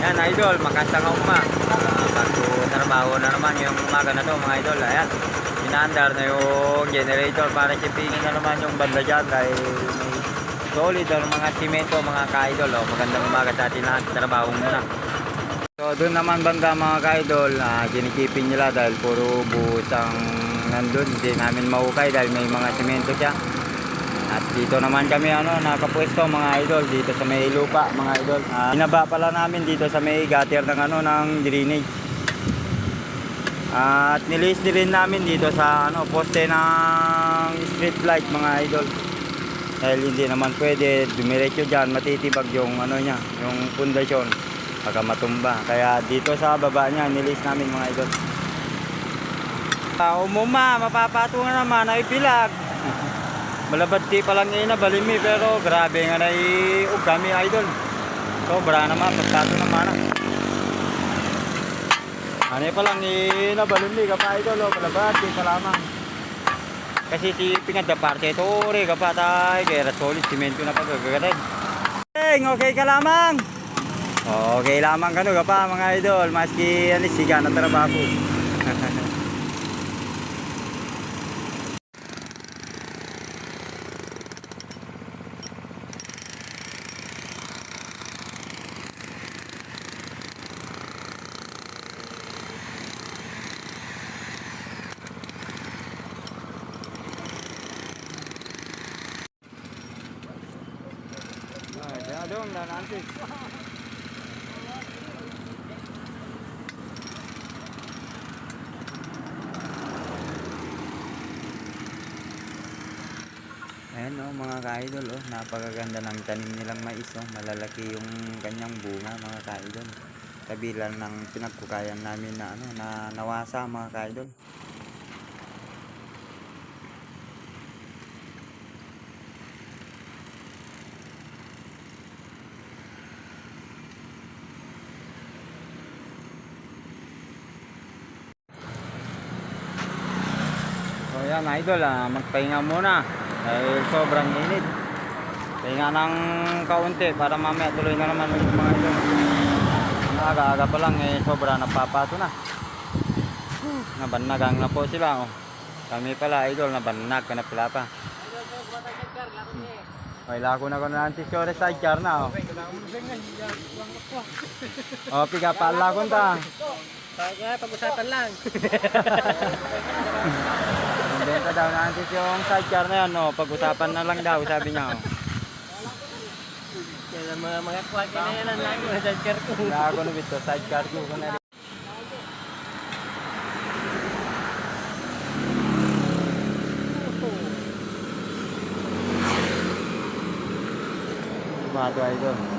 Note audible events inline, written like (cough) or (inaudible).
Yan, idol, makasang uma. Uh, bago trabaho na naman yung umaga na to, mga idol. Ayan, inaandar na yung generator para sipingin na naman yung banda dyan dahil may solid ang mga simento, mga ka-idol. Oh. Magandang umaga sa atin lahat. Trabaho muna. So, doon naman banda mga ka-idol, uh, ginikipin nila dahil puro buhos ang nandun. Hindi namin mahukay dahil may mga simento siya. At dito naman kami ano, nakapwesto mga idol dito sa may lupa mga idol. Ah, binaba pala namin dito sa may gutter ng ano ng drainage. At nilis din namin dito sa ano poste ng street light mga idol. Dahil hindi naman pwede dumiretso diyan matitibag yung ano niya, yung pundasyon baka matumba. Kaya dito sa baba niya nilis namin mga idol. Ah, umuma, mapapatungan naman ay bilag. Malabad di pa lang ina balimi pero grabe nga na ug kami idol. Sobra naman pagtato naman. Ano pa lang ina balimi ka pa idol oh, malabad di pa lamang. Kasi si pingad na parte ito ore ka pa tay kaya solid simento na pagkagagatid. Hey, okay ka lamang. Okay lamang kano ka pa mga idol maski anis siga na trabaho. (laughs) Ay, kaya doon na nanti. Ayan oh, mga ka-idol oh, napakaganda ng tanim nilang mais oh, malalaki yung kanyang bunga mga ka-idol. Kabilang ng pinagkukayan namin na ano na nawasa mga ka-idol. So yan idol, ah, magpahinga muna dahil sobrang init. Pahinga ng kaunti para mamaya tuloy na naman yung mga idol. Aga-aga pa lang eh sobra napapato na. Nabannagang na po sila oh. Kami pala idol nabannag ka na pala pa. Ay, lako na ko na ang tisyore sidecar na oh. Oh, piga pa lakon ta. Pag-usapan lang. (laughs) Benta daw na antes yung sidecar na yan, no? Pag-usapan na lang daw, sabi niya. Oh. Kaya mga mga kwak na yan ang lagi na sidecar ko. Ako na bito, sidecar ko ko na rin. Bato idol.